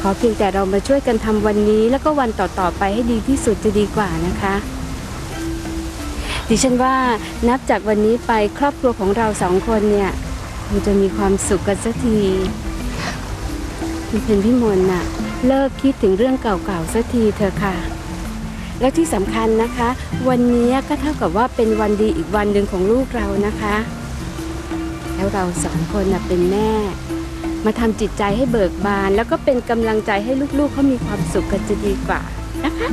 ขอเพียงแต่เรามาช่วยกันทำวันนี้ แล้วก็วันต่อๆไปให้ดีที่สุดจะดีกว่านะคะ ดิฉันว่านับจากวันนี้ไปครอบครัวของเราสองคนเนี่ยคงจะมีความสุขกันสักทีคุณเพนพี่มนน่ะ เลิกคิดถึงเรื่องเก่าๆสักทีเถอะค่ะ แล้วที่สำคัญนะคะ วันนี้ก็เท่ากับว่าเป็นวันดีอีกวันหนึ่งของลูกเรานะคะ แล้วเราสองคนนะเป็นแม่ มาทำจิตใจให้เบิกบาน แล้วก็เป็นกำลังใจให้ลูกๆเขามีความสุขกันจะดีกว่านะคะ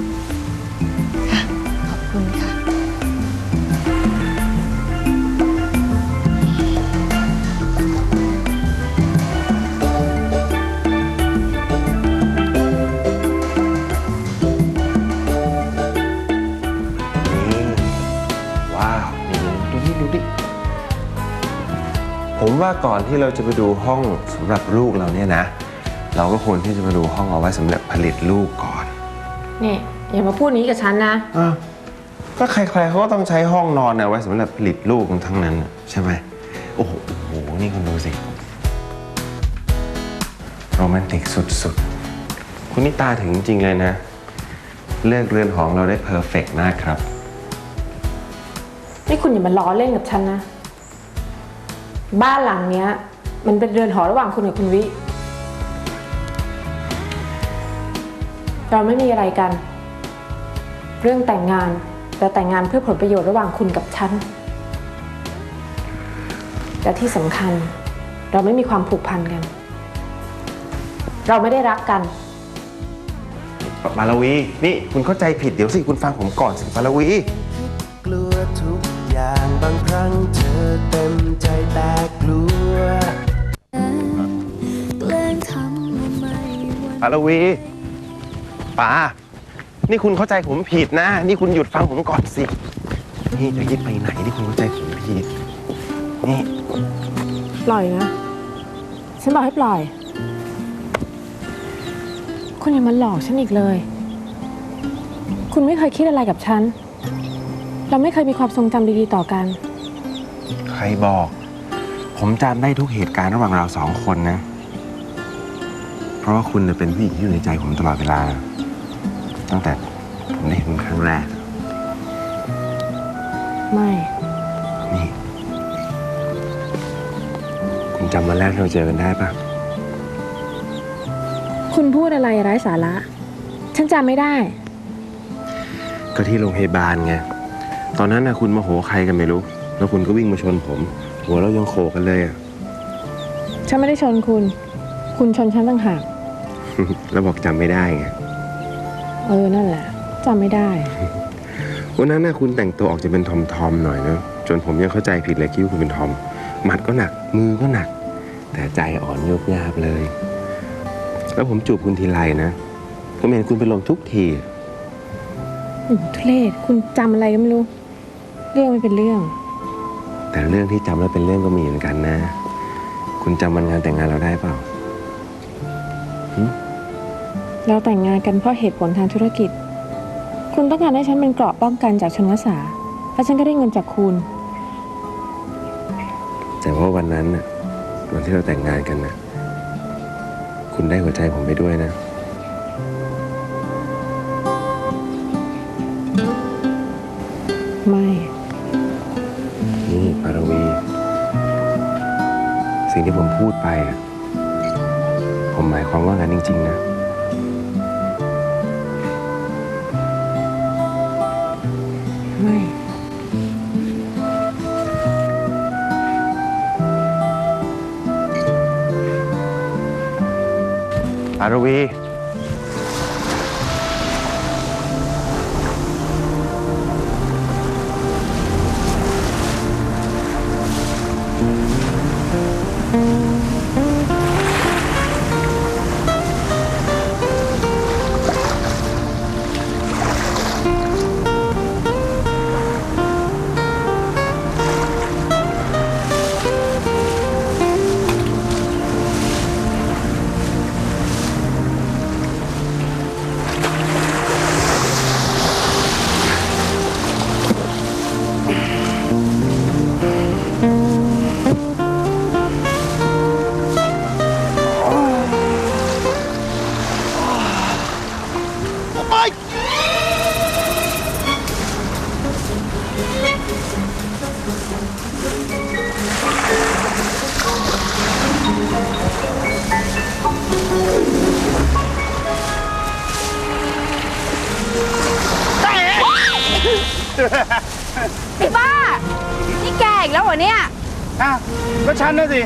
ผมว่าก่อนที่เราจะไปดูห้องสำหรับลูกเราเนี่ยนะ เราก็ควรที่จะมาดูห้องเอาไว้สำหรับผลิตลูกก่อน นี่อย่ามาพูดนี้กับฉันนะอ้าวก็ใครๆเขาก็ต้องใช้ห้องนอนเอาไว้สำหรับผลิตลูกกันทั้งนั้นน่ะใช่ไหมโอ้โหโอ้โหนี่คุณดูสิโรแมนติกสุดๆ คุณนี่ตาถึงจริงเลยนะ เลือกเรือนหอเราได้เพอร์เฟกมากครับ นี่คุณอย่ามาล้อเล่นกับฉันนะ บ้านหลังเนี้ย มันเป็นเรือนหอระหว่างคุณกับคุณวิ เราไม่มีอะไรกัน เรื่องแต่งงานเราแต่งงานเพื่อผลประโยชน์ระหว่างคุณกับฉันแต่ที่สำคัญเราไม่มีความผูกพันกัน เราไม่ได้รักกันปาลวี นี่คุณเข้าใจผิดเดี๋ยวสิ คุณฟังผมก่อนสิปาลวี กลัวทุก อย่างบางครั้งเธอเต็มใจแต่กลัวปาลวีป๋านี่คุณเข้าใจผมผิดนะ นี่คุณหยุดฟังผมก่อนสิ นี่จะยิบไปไหนนี่คุณเข้าใจผมผิด นี่ปล่อยนะ ฉันบอกให้ปล่อย คุณอย่ามาหลอกฉันอีกเลย คุณไม่เคยคิดอะไรกับฉัน เราไม่เคยมีความทรงจำดีๆต่อกัน ใครบอก ผมจำได้ทุกเหตุการณ์ระหว่างเราสองคนนะ เพราะว่าคุณน่ะเป็นผู้หญิงที่อยู่ในใจผมตลอดเวลา ตั้งแต่ผมได้เห็นคุณครั้งแรก ไม่ นี่ คุณจำวันแรกที่เราเจอกันได้ปะคุณพูดอะไรไร้สาระ ฉันจำไม่ได้ ก็ที่โรงพยาบาลไง ตอนนั้นนะคุณโมาโหใครกันไม่รู้ แล้วคุณก็วิ่งมาชนผม หัวเรายังโขกกันเลยอะฉันไม่ได้ชนคุณ คุณชนฉันต่างหาก แล้วบอกจำไม่ได้ไง เออ นั่นแหละจำไม่ได้ วันนั้นนะคุณแต่งตัวออกจะเป็นทอมทอมๆหน่อยนะจนผมยังเข้าใจผิดเลยคิดว่าคุณเป็นทอม หมัดก็หนัก มือก็หนัก แต่ใจอ่อนโยบยาบเลย แล้วผมจูบคุณทีไรนะผมเห็นคุณเป็นลมทุกทีอืมทุเรศคุณจำอะไรก็ไม่รู้เรื่องไม่เป็นเรื่อง แต่เรื่องที่จำแล้วเป็นเรื่องก็มีเหมือนกันนะ คุณจำวันงานแต่งงานเราได้เปล่าเราแต่งงานกันเพราะเหตุผลทางธุรกิจ คุณต้องการให้ฉันเป็นเกราะป้องกันจากชนวสาแล้วฉันก็ได้เงินจากคุณ แต่ว่าวันนั้นน่ะวันที่เราแต่งงานกันนะคุณได้หัวใจผมไปด้วยนะ ไม่ นี่ปารวี สิ่งที่ผมพูดไปอะผมหมายความว่างั้นจริง ๆ นะ ไม่ปารวี แกอีกแล้วเหรอเนี่ย อ้าวก็ฉันนะสิ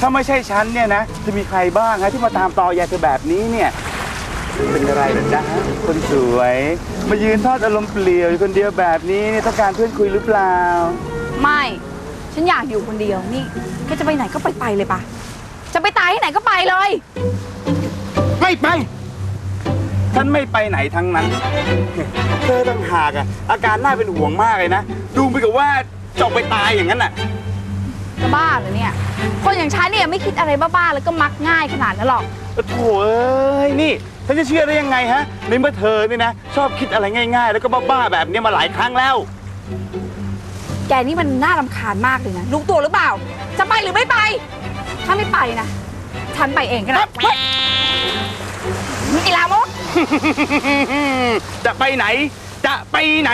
ถ้าไม่ใช่ฉันเนี่ยนะ จะมีใครบ้างฮะที่มาตามตอยายเธอแบบนี้เนี่ย เป็นอะไรเหรอจ๊ะคนสวย มายืนทอดอารมณ์เปลี่ยวอยู่คนเดียวแบบนี้เนี่ยต้องการเพื่อนคุยหรือเปล่า ไม่ ฉันอยากอยู่คนเดียวนี่แกจะไปไหนก็ไปไปเลยปะจะไปตายที่ไหนก็ไปเลย ไม่ไป ฉันไม่ไปไหนทั้งนั้น เธอต่างหากอะอาการน่าเป็นห่วงมากเลยนะ ดูไปกับว่า จะออกไปตายอย่างนั้นน่ะ จะบ้าเหรอเนี่ย คนอย่างฉันเนี่ยไม่คิดอะไรบ้าๆ แล้วก็มักง่ายขนาดนั้นหรอกโถ่เอ้ยนี่ฉันจะเชื่อได้ยังไงฮะในเมื่อเธอนี่นะ ชอบคิดอะไรง่าย ๆ แล้วก็บ้าๆแบบนี้มาหลายครั้งแล้ว แกนี่มันน่ารำคาญมากเลยนะ รู้ตัวหรือเปล่า จะไปหรือไม่ไป ถ้าไม่ไปนะ ฉันไปเองก็ได้เฮ้ยไอ้ลามก จะไปไหน จะไปไหน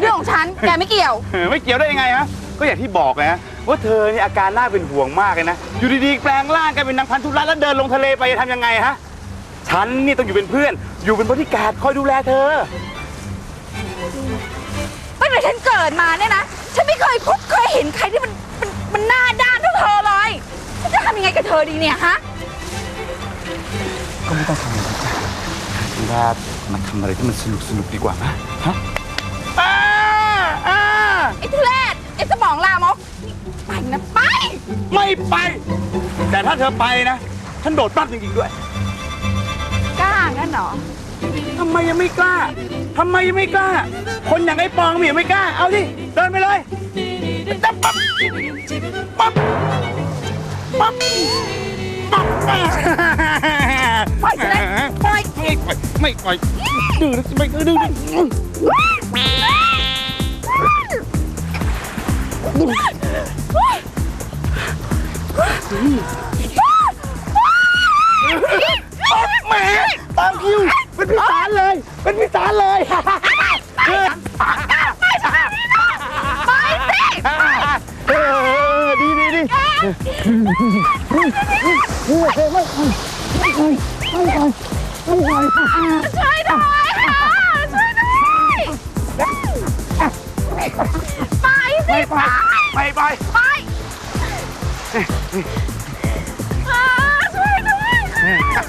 เรื่องของฉันแกไม่เกี่ยว ไม่เกี่ยวได้ยังไงฮะ ก็อย่างที่บอกไงฮะว่าเธอนี่อาการน่าเป็นห่วงมากเลยนะ อยู่ดีๆ แปลงร่างกลายเป็นนางพันธุรัตน์แล้วเดินลงทะเลไปจะทำยังไงฮะ ฉันนี่ต้องอยู่เป็นเพื่อน อยู่เป็นบริการดคอยดูแลเธอ ตั้งแต่ฉันเกิดมาเนี่ยนะ ฉันไม่เคยพบเคยเห็นใครที่มันมันมันหน้าด้านเท่าเธอเลย ฉันจะทำยังไงกับเธอดีเนี่ยฮะ ก็ไม่ต้องทำอะไรจ้ะ ว่ามาทำอะไรที่มันสนุกสนุกๆดีกว่าไหมฮะอ่าอ่าไอ้ทุเรศไอ้สมองลามกนี่ไปนะไป ไม่ไป แต่ถ้าเธอไปนะฉันโดดปั๊บจริงๆด้วย กล้างั้นเหรอ ทำไมยังไม่กล้า ทำไมยังไม่กล้า คนอย่างไอ้ปองมียังไม่กล้า เอาดิ เดินไปเลยจับปั๊บปั๊บปั๊บปั๊บ ไม่ปล่อยดื้อนะไม่ดื้อดื้อแหมตามคิว เป็นพิสารเลย เป็นพิสารเลยไปสิเออดีดีดี อ่าช่วยด้วยค่ะ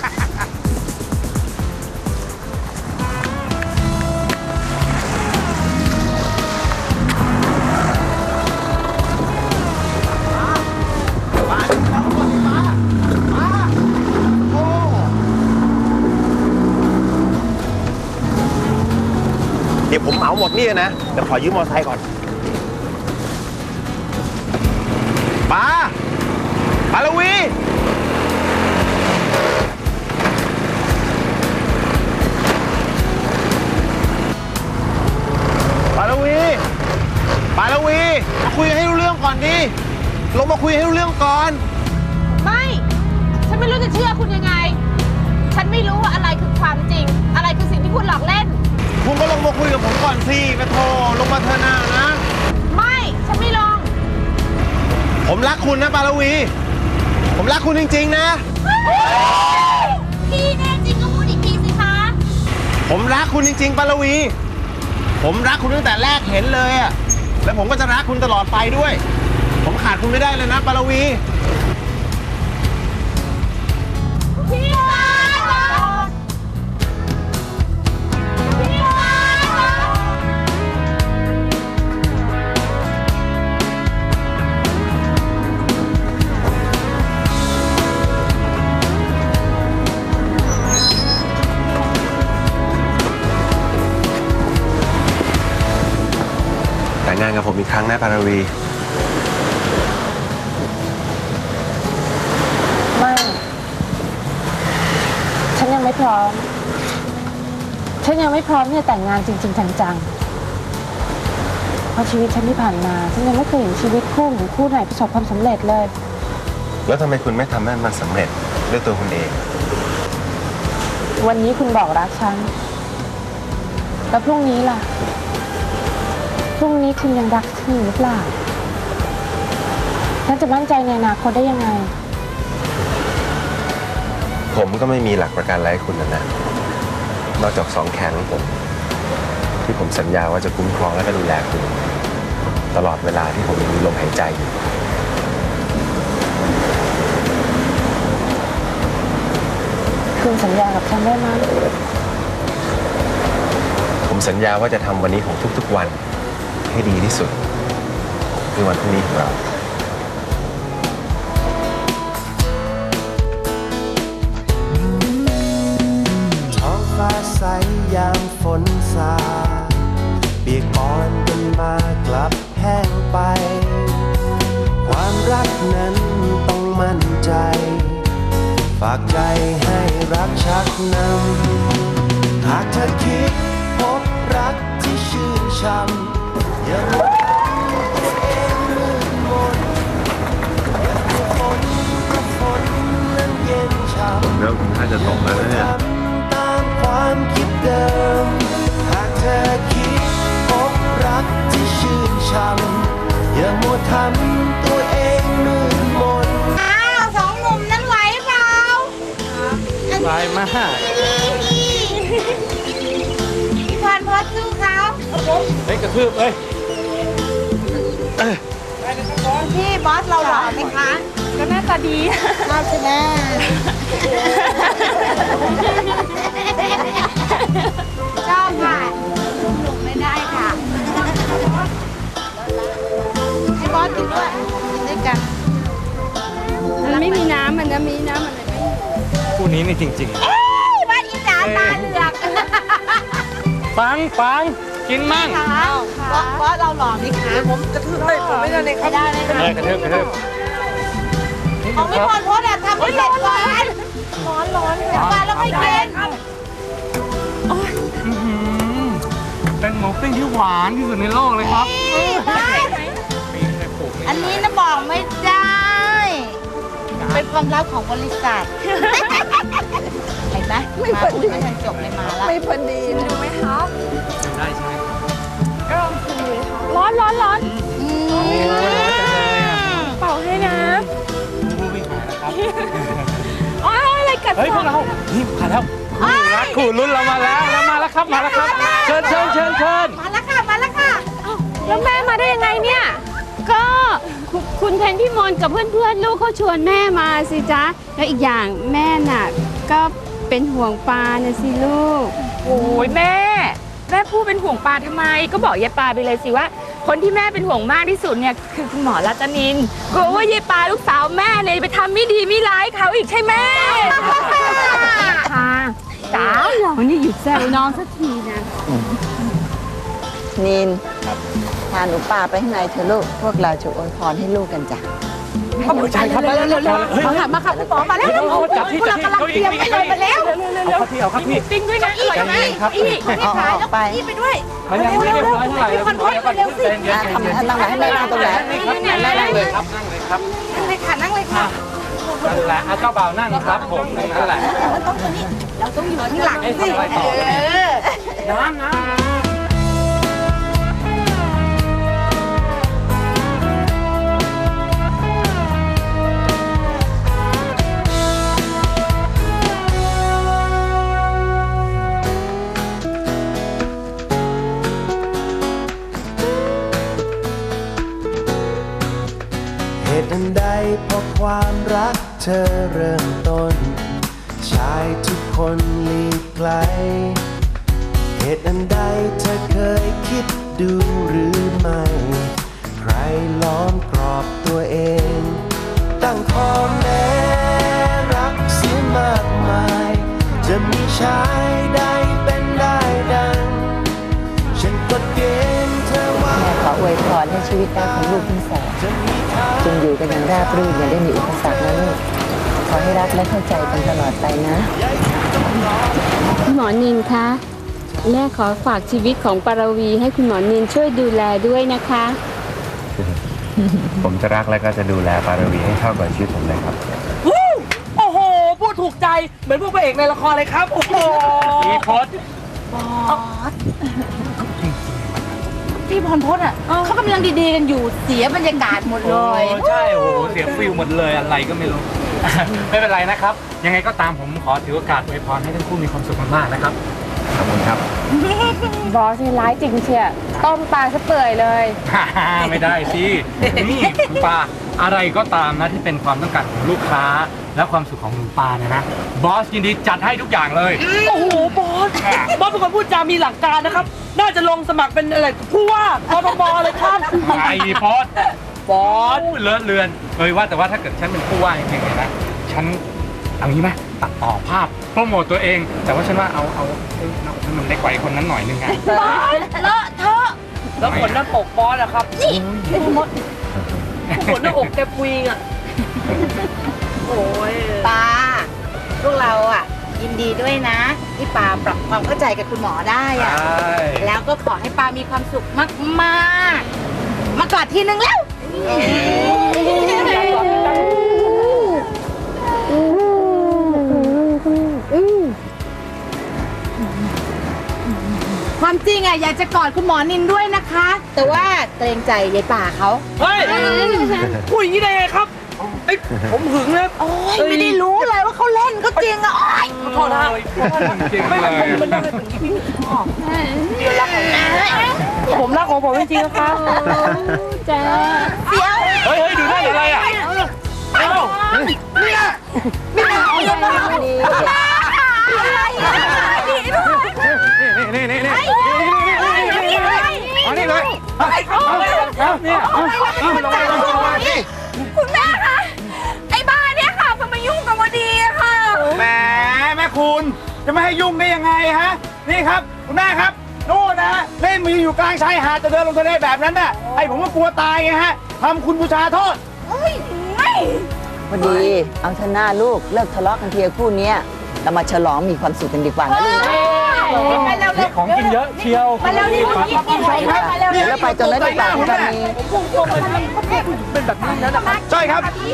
เดี๋ยวผมเหมาหมดนี่นะเดี๋ยวขอยืมมอเตอร์ไซค์ก่อน วี ปาลวี ปาลวี มาคุยให้รู้เรื่องก่อนดิ ลงมาคุยให้รู้เรื่องก่อน ไม่ ฉันไม่รู้จะเชื่อคุณยังไง ฉันไม่รู้ว่าอะไรคือความจริง อะไรคือสิ่งที่คุณหลอกเล่น คุณก็ลงมาคุยกับผมก่อนสิกระโทลงมาเถอะนานะ ไม่ ฉันไม่ลงผมรักคุณนะปาลวี ผมรักคุณจริง ๆ นะ พี่แน่จริงก็พูดอีกทีสิคะ ผมรักคุณจริง ๆปาลวี ผมรักคุณตั้งแต่แรกเห็นเลยอะแล้วผมก็จะรักคุณตลอดไปด้วย ผมขาดคุณไม่ได้เลยนะปาลวี มอีกครั้งนะปาลวี ไม่ ฉันยังไม่พร้อม ฉันยังไม่พร้อมที่จะแต่งงานจริง ๆ จังๆ เพราะชีวิตฉันที่ผ่านมา ฉันยังไม่เคยเห็นชีวิตคู่ของคู่ไหนประสบความสำเร็จเลย แล้วทำไมคุณไม่ทำให้มันสำเร็จด้วยตัวคุณเอง วันนี้คุณบอกรักฉัน แล้วพรุ่งนี้ล่ะ พรุ่งนี้คุณยังรักฉันอยู่หรือเปล่าฉันจะมั่นใจในอนาคตได้ยังไง ผมก็ไม่มีหลักประกันอะไรให้คุณนะนะ นอกจากสองแขนของผม ที่ผมสัญญาว่าจะคุ้มครองและก็ดูแลคุณ ตลอดเวลาที่ผมยังมีลมหายใจอยู่ คุณสัญญากับฉันได้ไหมผมสัญญาว่าจะทำวันนี้ของทุกๆวัน ให้ดีที่สุดในวันพรุ่งนี้ของเราท้องฟ้าใสยามฝนสาดเปียกปอนกันมากลับแห้งไป ความรักนั้นต้องมั่นใจ ฝากใจให้รักชักนำหากเธอคิดพบรักที่ชื่นช่ำ เองมืดมนอย่ามัวฝนเพราะฝนนั้นเย็นช่ำแล้วถ้าจะตกแล้วเนี่ยทำตามความคิดเดิม หากเธอคิดพบรักที่ชื่นช่ำอย่ามัวทำตัวเองมืดมนอ้าวสองหนุ่มนั้นไหวเปล่าไหวมากพี่พรพดสู้เขาเฮ้ยกระทืบเอ้ย พี่บอสเราหล่อไหมคะ ก็หน้าตาดีน่าจะแน่ชอบค่ะหนุ่มไม่ได้ค่ะ ให้บอสกินด้วย กินด้วยกัน มันไม่มีน้ำมันนะมีน้ำมันเลยไม่มีคู่นี้นี่จริงเอ้ยบ้านอีสานตาเหลือกๆปังปัง กินมั่งค่ะบอสบอสเราหล่อไหมคะผมกระทืบเลยผมไม่ได้เลยครับไม่ได้เลยค่ะเออกระทืบกระทืบของพี่พรพดอะทำให้เสร็จก่อนร้อนร้อนเสร็จก่อนแล้วค่อยกินอื้อหือเป็นหมูปิ้งที่หวานที่สุดในโลกเลยครับนี่บอสปิ้งให้ปลูกอันนี้นะบอกไม่ได้ เป็นความลับของบริษัทเห็นไหมมาพูดไม่ทันจบเลยมาแล้วไม่พอดีดูไหมคะได้ใช่ไหมร้ อนร้อนร้อนอืมเป่าให้นะผู้วิ่งหายแล้วครับอ๋ออะไรกัดเฮ้ยพวกเรา นี่มาแล้วนี่รักคู่รุ่นเรามาแล้วเรามาแล้วครับมาแล้วครับ เชิญเชิญเชิญเชิญมาแล้วค่ะ มาแล้วค่ะ แล้วแม่มาได้ยังไงเนี่ย ก็คุณคุณเพนพี่มนต์กับเพื่อนๆ ลูกเขาชวนแม่มาสิจ๊ะ แล้วอีกอย่างแม่น่ะ ก็เป็นห่วงปลาน่ะสิลูก โอ้ยแม่ แม่พูดเป็นห่วงปลาทำไม ก็บอกยายปลาไปเลยสิว่า คนที่แม่เป็นห่วงมากที่สุดเนี่ยคือคุณหมอรัตนินกลัวว่ายายปลาลูกสาวแม่เนี่ยไปทำไม่ดีไม่ร้ายเขาอีกใช่ไหมค่ะจ๋าวันนี้หยุดแซวน้องสักทีนะ นินพาหนูป่าไปข้างในเถอะลูก พวกเราจะอวยพรให้ลูกกันจ้ะ ใช่ครับเร็วเร็วเร็วเฮ้ยมาค่ะมาค่ะคุณหมอมาแล้วจับที่จับที่กำลังเตรียมให้เลยมาแล้วเอาครับพี่เอาครับพี่ติ้งด้วยนะอร่อยไหมครับอีกนี่ขายแล้วไปนี่ไปด้วยมันยังไม่เรียบร้อยเท่าไหร่คนไข้มาเร็วสิใจเย็นอะทำนั่งไหนให้แม่นั่งตรงไหนนี่ครับนั่งเลยครับนั่งเลยครับนั่งเลยค่ะนั่งเลยค่ะนั่นแหละเอาเจ้าบ่าวนั่งครับผมนั่นแหละเราต้องอยู่ข้างหลังเอ๊ะสิทำอะไรต่อเออน้ำน้ำ เพราะความรักเธอเริ่มต้น ชายทุกคนหลีกไกล เหตุอันใดเธอเคยคิดดูหรือไม่างจงอยู่กันอย่างราบรื่นอย่าได้มีอุปสรรคนะลูกขอให้รักและเข้าใจกันตลอดไปนะ คุณหมอนินคะแม่ขอฝากชีวิตของปารวี ให้คุณหมอนินช่วยดูแลด้วยนะคะ ผมจะรักและก็จะดูแลปารวีให้เท่ากับชีวิตผมเลยครับโอ้โห พูดถูกใจ เหมือนพวกพระเอกในละครเลยครับ โอ้โห มีโพส พี่พรพจน์อะเขากำลังดีๆกันอยู่เสียบรรยากาศหมดเลยโอ้ใช่โอ้โหเสียฟิลหมดเลยอะไรก็ไม่รู้ ไม่เป็นไรนะครับ ยังไงก็ตามผมขอถือโอกาสอวยพรให้ทั้งคู่มีความสุขมากๆนะครับขอบคุณครับ บอสนี่ร้ายจริงเชียต้มปลาซะเปื่อยเลย ไม่ได้สินี่คุณปาอะไรก็ตามนะที่เป็นความต้องการของลูกค้า และความสุขของคุณปาเนี่ยนะบอสยินดีจัดให้ทุกอย่างเลย โอ้โหบอสบอสเป็นคนพูดจามีหลักการนะครับ น่าจะลงสมัครเป็นอะไรผู้ว่ากทมเลยครับไอ้บอสบอสพูดเลอะเลือนเอ้ยว่าแต่ว่าถ้าเกิดฉันเป็นผู้ว่าจริงๆเนี่ยนะฉันเอางี้ไหมตัดต่อภาพโปรโมทตัวเอง แต่ว่าฉันว่าเอาเอาเอาเอาให้มันเล็กกว่าไอ้คนนั้นหน่อยนึงไงบอสเลอะเทอะแล้วขนหน้าอกบอสอะครับขนหน้าอกแกปุยงอะ โอ้ยปาพวกเราอะ ยินดีด้วยนะ ที่ปาปรับความเข้าใจกับคุณหมอได้อะ แล้วก็ขอให้ปามีความสุขมากๆ มากอดทีนึงแล้วความจริงอะอยากจะกอดคุณหมอนินด้วยนะคะ แต่ว่าเกรงใจยายป่าเขา เฮ้ยพูดอย่างนี้ได้ไงครับ ไอ้ยผมหึงนะโอ้ยไม่ได้รู้เลยว่าเขาเล่นก็จริงอะโอ๊ยขอโทษนะจริงไม่เลผมยมันได้ถึงที่ผมรักของผมจริงๆนะครับจ้าเสียวเฮ้ยเฮ้ยดูได้อะไรอะเอ้านี่นี่นี่นี่เอานี่เลยเอาเอาเนี่ยเอาเอาลงมาลงมาลงมาสิคุณแม่ คุณ จะไม่ให้ยุ่งได้ยังไงฮะ นี่ครับ คุณแม่ครับนู่นนะเล่นมืออยู่กลางชายหาดจะเดินลงทะเลแบบนั้นน่ะไอผมก็กลัวตายไงฮะทำคุณบูชาโทษพอดีเอาเถอะหน้าลูกเลิกทะเลาะกันทีละคู่เนี้ยเรามาฉลองมีความสุขกันดีกว่านะลูกนะนี่ของกินเยอะเชียวมาเร็วนี่มากินกินไปครับมาเร็วเดี๋ยวเราไปตรงนั้นดีกว่าคุณตานีเป็นแบบนี้นะนะครับใช่ครับมี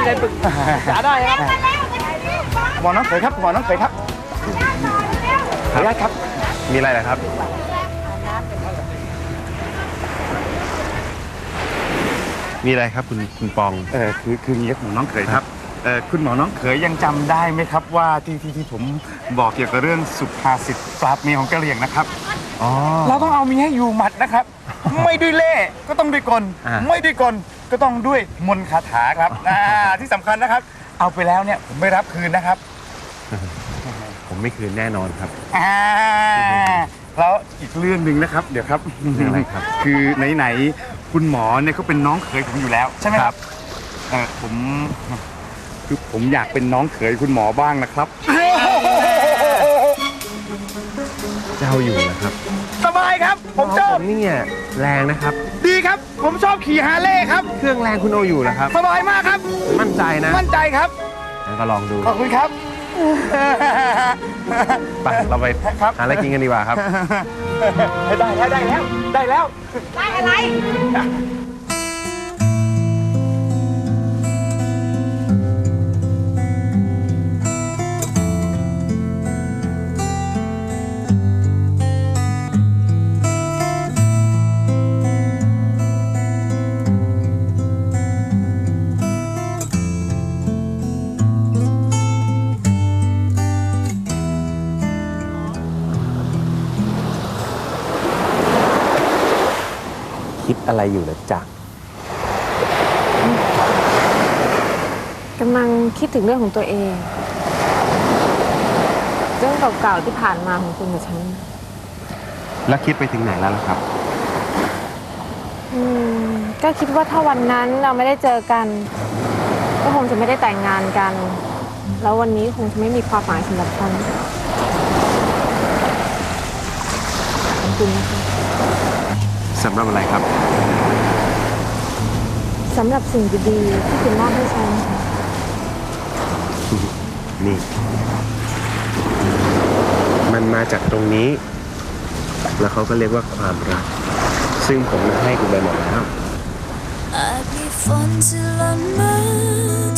อะไรปรึกษาได้ครับ หมอน้องเขยครับหมอน้องเขยครับขออนุญาตครับ มีอะไรเหรอครับ มีอะไรครับคุณคุณปอง เออคือคืออย่างนี้ครับหมอน้องเขยครับเออคุณหมอน้องเขยยังจำได้ไหมครับว่าที่ที่ที่ผมบอกเกี่ยวกับเรื่องสุภาษิตปราบเมียของกะเหรี่ยงนะครับ อ๋อ เราต้องเอาเมียให้อยู่หมัดนะครับ ไม่ด้วยเล่ห์ก็ต้องด้วยกล อ่า ไม่ด้วยกลก็ต้องด้วยมนต์คาถาครับอ่าที่สำคัญนะครับ เอาไปแล้วเนี่ยผมไม่รับคืนนะครับ ผมไม่คืนแน่นอนครับ อ่าแล้วอีกเรื่องหนึ่งนะครับ เดี๋ยวครับเรื่องอะไรครับ คือไหนๆคุณหมอเนี่ยเขาเป็นน้องเขยผมอยู่แล้ว ใช่ไหมครับเออผมคือผมอยากเป็นน้องเขยคุณหมอบ้างนะครับ เจ้าอยู่นะครับสบายครับ ผมชอบผมนี่เนี่ยแรงนะครับ ดีครับ ผมชอบขี่ฮาร์เลย์ครับ เครื่องแรงคุณโออยู่นะครับ สบายมากครับ มั่นใจนะ มั่นใจครับงั้นก็ลองดู ขอบคุณครับ ไปเราไปครับ หาอะไรกินกันดีกว่าครับ ได้แล้วได้แล้วได้แล้ว ได้อะไร อะไรอยู่นะจ๊ะกำลังคิดถึงเรื่องของตัวเอง เรื่องเก่าๆที่ผ่านมาของคุณกับฉัน แล้วคิดไปถึงไหนแล้วล่ะครับ อืมก็คิดว่าถ้าวันนั้นเราไม่ได้เจอกัน ก็คงจะไม่ได้แต่งงานกัน แล้ววันนี้คงจะไม่มีความหมายสำหรับฉันขอบคุณนะคะ สำหรับอะไรครับ สำหรับสิ่งดีๆที่คุณมอบให้ฉันค่ะนี่ มันมาจากตรงนี้ แล้วเขาก็เรียกว่าความรัก ซึ่งผมให้คุณไปหมดแล้วอาจมีฝนที่หล่นมา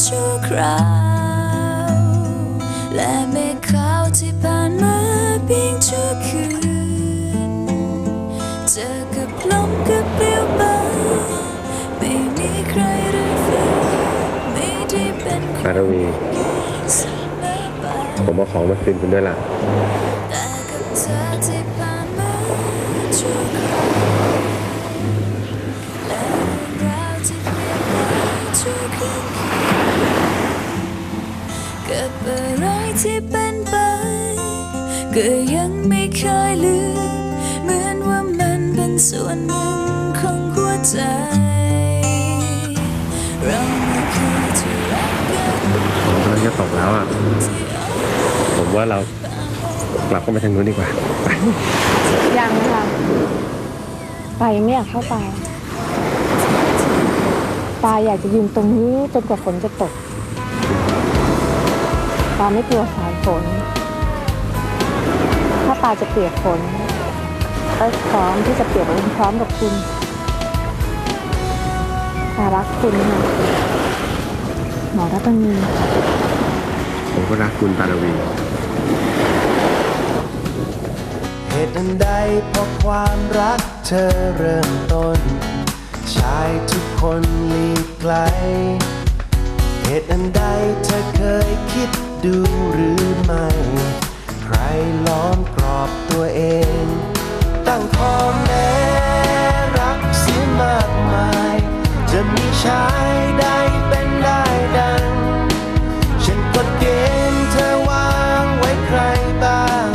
ชั่วคราว และเมฆขาวที่ผ่านมาเพียงชั่วคืน กับเปลี่ยวบางไม่มีใครได้ฟังไม่ได้เป็นคอานรวี เสมอไปผมเอาของมาคืนคุณด้วยล่ะ แต่กับเธอที่ผ่านมาชั่วคราวและเรื่องราวที่เปลี่ยนไปชั่วคืนกับอะไรที่เป็นไป ก็ยังไม่เคยลืมเหมือนว่ามันเป็นส่วนหนึ่งของหัว ใจเราไม่เคยจะรักกันผมกำลังจะตกแล้วอะ ผมว่าเรากลับเข้าไปทางนู้นดีกว่าไปยังนะคะปาไม่อยากเข้าไปปาอยากจะยืนตรงนี้จนกว่าฝนจะตกปาไม่กลัวสายฝน ถ้าปาจะเปียกฝนก็พร้อมที่จะเปียกไปพร้อมกับคุณ ปารักคุณค่ะ หมอรัตนีผมก็รักคุณปารวี เหตุอันใดเพราะความรักเธอเริ่มต้น ชายทุกคนหลีกไกล เหตุอันใดเธอเคยคิดดูหรือไม่ ใครล้อมกรอบตัวเอง ตั้งข้อแม้ จะมีชายใดเป็นได้ดัง ฉันกฎเกณฑ์เธอวางไว้ใครบ้าง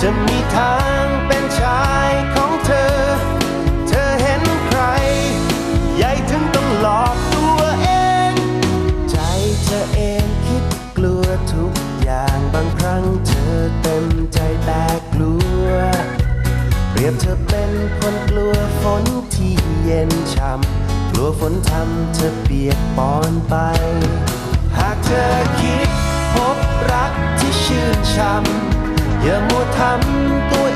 จะมีทางเป็นชายของเธอ เธอเห็นใคร ใหญ่ถึงต้องหลอกตัวเอง ใจเธอเองคิดกลัวทุกอย่างบางครั้งเธอเต็มใจแต่กลัว เปรียบเธอเป็นคนกลัวฝนที่เย็น ฝนทำเธอเปียกปอนไป หากเธอคิดพบรักที่ชื่นช่ำอย่ามัวทำตัว